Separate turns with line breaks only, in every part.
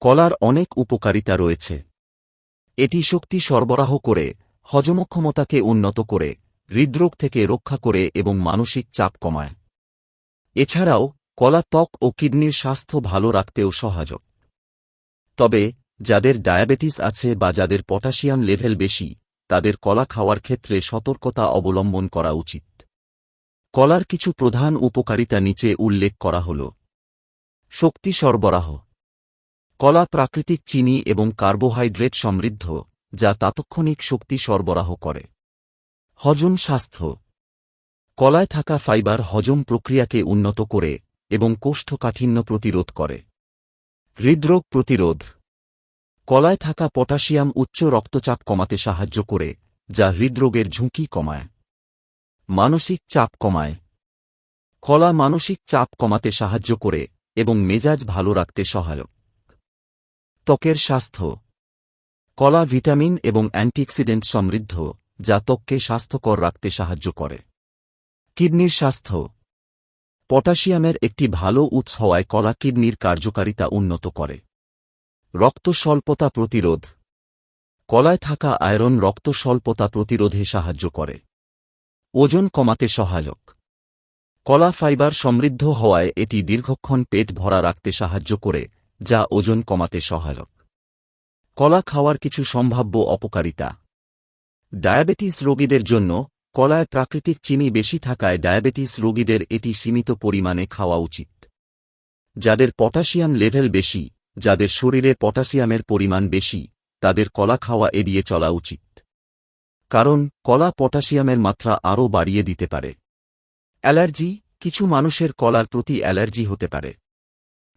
কলার অনেক উপকারিতা রয়েছে। এটি শক্তি সরবরাহ করে, হজমক্ষমতাকে উন্নত করে, হৃদরোগ থেকে রক্ষা করে এবং মানসিক চাপ কমায়। এছাড়াও, কলা ত্বক ও কিডনির স্বাস্থ্য ভালো রাখতেও সহায়ক। তবে, যাদের ডায়াবেটিস আছে বা যাদের পটাশিয়াম লেভেল বেশি, তাদের কলা খাওয়ার ক্ষেত্রে সতর্কতা অবলম্বন করা উচিত। কলার কিছু প্রধান উপকারিতা নিচে উল্লেখ করা হল। শক্তি সরবরাহ। কলা প্রাকৃতিক চিনি এবং কার্বোহাইড্রেট সমৃদ্ধ, যা তাৎক্ষণিক শক্তি সরবরাহ করে। হজম স্বাস্থ্য। কলায় থাকা ফাইবার হজম প্রক্রিয়াকে উন্নত করে এবং কোষ্ঠকাঠিন্য প্রতিরোধ করে। হৃদরোগ প্রতিরোধ। কলায় থাকা পটাশিয়াম উচ্চ রক্তচাপ কমাতে সাহায্য করে, যা হৃদরোগের ঝুঁকি কমায়। মানসিক চাপ কমায়। কলা মানসিক চাপ কমাতে সাহায্য করে এবং মেজাজ ভালো রাখতে সহায়ক। ত্বকের স্বাস্থ্য। কলা, ভিটামিন এবং অ্যান্টিঅক্সিডেন্ট সমৃদ্ধ, যা ত্বককে স্বাস্থ্যকর রাখতে সাহায্য করে। কিডনির স্বাস্থ্য। পটাশিয়ামের একটি ভালো উৎস হওয়ায় কলা কিডনির কার্যকারিতা উন্নত করে। রক্ত স্বল্পতা প্রতিরোধ। কলায় থাকা আয়রন রক্ত স্বল্পতা প্রতিরোধে সাহায্য করে। ওজন কমাতে সহায়ক। কলা ফাইবার সমৃদ্ধ হওয়ায় এটি দীর্ঘক্ষণ পেট ভরা রাখতে সাহায্য করে যা ওজন কমাতে সহায়ক। কলা খাওয়ার কিছু সম্ভাব্য অপকারিতা। ডায়াবেটিস রোগীদের জন্য কলায় প্রাকৃতিক চিনি বেশি থাকায় ডায়াবেটিস রোগীদের এটি সীমিত পরিমাণে খাওয়া উচিত। যাদের পটাশিয়াম লেভেল বেশি, যাদের শরীরে পটাশিয়ামের পরিমাণ বেশি, তাদের কলা খাওয়া এড়িয়ে চলা উচিত। কারণ, কলা পটাশিয়ামের মাত্রা আরও বাড়িয়ে দিতে পারে। অ্যালার্জি, কিছু মানুষের কলার প্রতি অ্যালার্জি হতে পারে।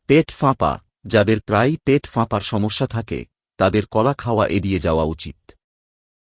পেট ফাঁপা যাদের প্রায়ই পেট ফাঁপার সমস্যা থাকে তাদের কলা খাওয়া এড়িয়ে যাওয়া উচিত।